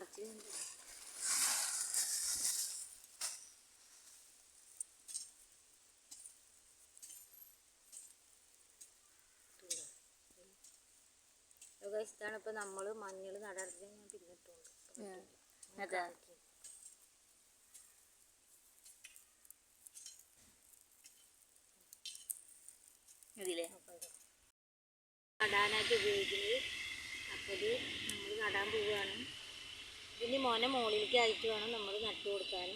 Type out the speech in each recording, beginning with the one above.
പറിച്ച് ഇതാണ് ഇപ്പൊ നമ്മൾ മഞ്ഞൾ നടാർത്തി ഞാൻ പിന്നിട്ടുണ്ട് നടാനായിട്ട് ഉപയോഗിക്കുന്നത്. അപ്പോൾ നമ്മൾ നടാൻ പോവുകയാണ്. ഇതിന് മോനെ മുകളിലേക്ക് ആയിട്ട് വേണം നമ്മൾ നട്ടു കൊടുക്കാൻ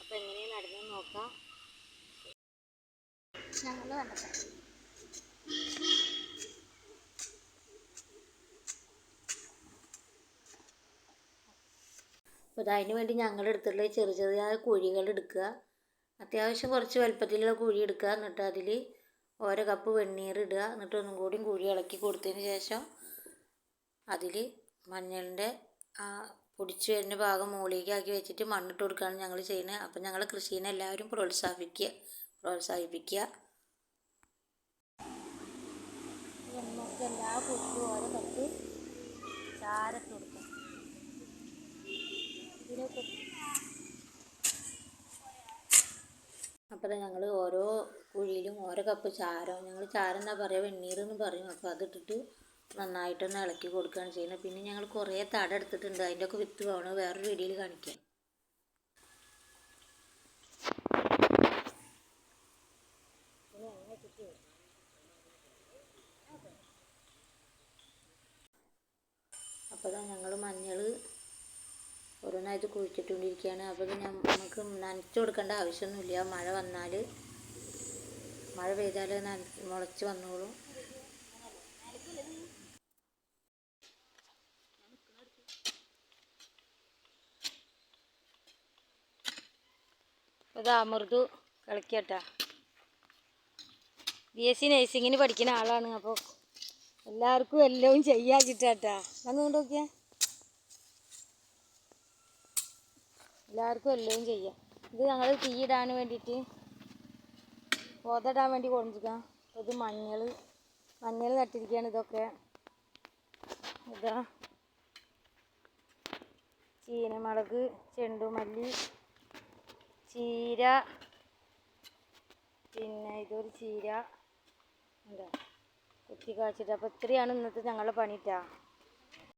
അപ്പോൾ എങ്ങനെയാണ് നടന്ന് നോക്കാം. ഞങ്ങൾ കണ്ടെത്താം അപ്പോൾ അതിന് വേണ്ടി ഞങ്ങൾ എടുത്തിട്ടുള്ള ചെറിയ ചെറിയ കുഴികൾ എടുക്കുക. അത്യാവശ്യം കുറച്ച് വലുപ്പത്തിലുള്ള കുഴി എടുക്കുക. എന്നിട്ട് അതിൽ ഓരോ കപ്പ് വെണ്ണീർ ഇടുക. എന്നിട്ട് ഒന്നും കൂടി കുഴി ഇളക്കി കൊടുത്തതിന് ശേഷം അതിൽ മഞ്ഞളിന്റെ ആ പൊടിച്ച് വരുന്ന ഭാഗം മുകളിലേക്കാക്കി വെച്ചിട്ട് മണ്ണിട്ട് കൊടുക്കുകയാണ് ഞങ്ങൾ ചെയ്യുന്നത്. അപ്പം ഞങ്ങൾ കൃഷീനെ എല്ലാവരും പ്രോത്സാഹിപ്പിക്കുക. പ്രോത്സാഹിപ്പിക്കുക. നമുക്ക് എല്ലാ കുഴിക്കും ഓരോ കപ്പ് ചാരത്ത് കൊടുക്കാം. ഇതിനൊക്കെ അപ്പോൾ ഞങ്ങൾ ഓരോ കുഴിയിലും ഓരോ കപ്പ് ചാരം. ഞങ്ങൾ ചാരം എന്നാ പറയുക? വെണ്ണീർ എന്ന് പറയും. അപ്പോൾ അതിട്ടിട്ട് നന്നായിട്ടൊന്ന് ഇളക്കി കൊടുക്കുകയാണ് ചെയ്യുന്നത്. പിന്നെ ഞങ്ങൾ കുറേ തട എടുത്തിട്ടുണ്ട്. അതിന്റെ ഒക്കെ വിത്ത് വേണം? വേറൊരു വീഡിയോയിൽ കാണിക്കാം. അപ്പോൾ ഞങ്ങൾ മഞ്ഞൾ ഓരോന്നായിട്ട് കുഴിച്ചിട്ടുകൊണ്ടിരിക്കുകയാണ്. അപ്പോൾ നമുക്ക് നനച്ചു കൊടുക്കേണ്ട ആവശ്യമൊന്നുമില്ല. മഴ വന്നാൽ മഴ പെയ്താൽ നന മുളച്ച് വന്നോളും. ഇത് അമൃതു കളിക്കട്ടാ. ബി എസ് സി നഴ്സിങ്ങിന് പഠിക്കുന്ന ആളാണ് അപ്പോൾ എല്ലാവർക്കും എല്ലാം ചെയ്യാച്ചിട്ടാട്ടാ അങ്ങോട്ട് നോക്കിയാ. എല്ലാവർക്കും എല്ലാം ചെയ്യാം. ഇത് ഞങ്ങൾ തീയിടാൻ വേണ്ടിയിട്ട് പോതടാൻ വേണ്ടി കൊണ്ടിരിക്കാം ഇത് മഞ്ഞൾ മഞ്ഞൾ നട്ടിരിക്കുകയാണ് ഇതൊക്കെ. ഇതാ. ചീനമുളക് ചെണ്ടുമല്ലി ചീര. പിന്നെ ഇതൊരു ചീര. എന്താ? കുത്തി കാച്ചിട്ട്. അപ്പോൾ ഇത്രയാണ് ഇന്നത്തെ ഞങ്ങളുടെ പണിട്ടാ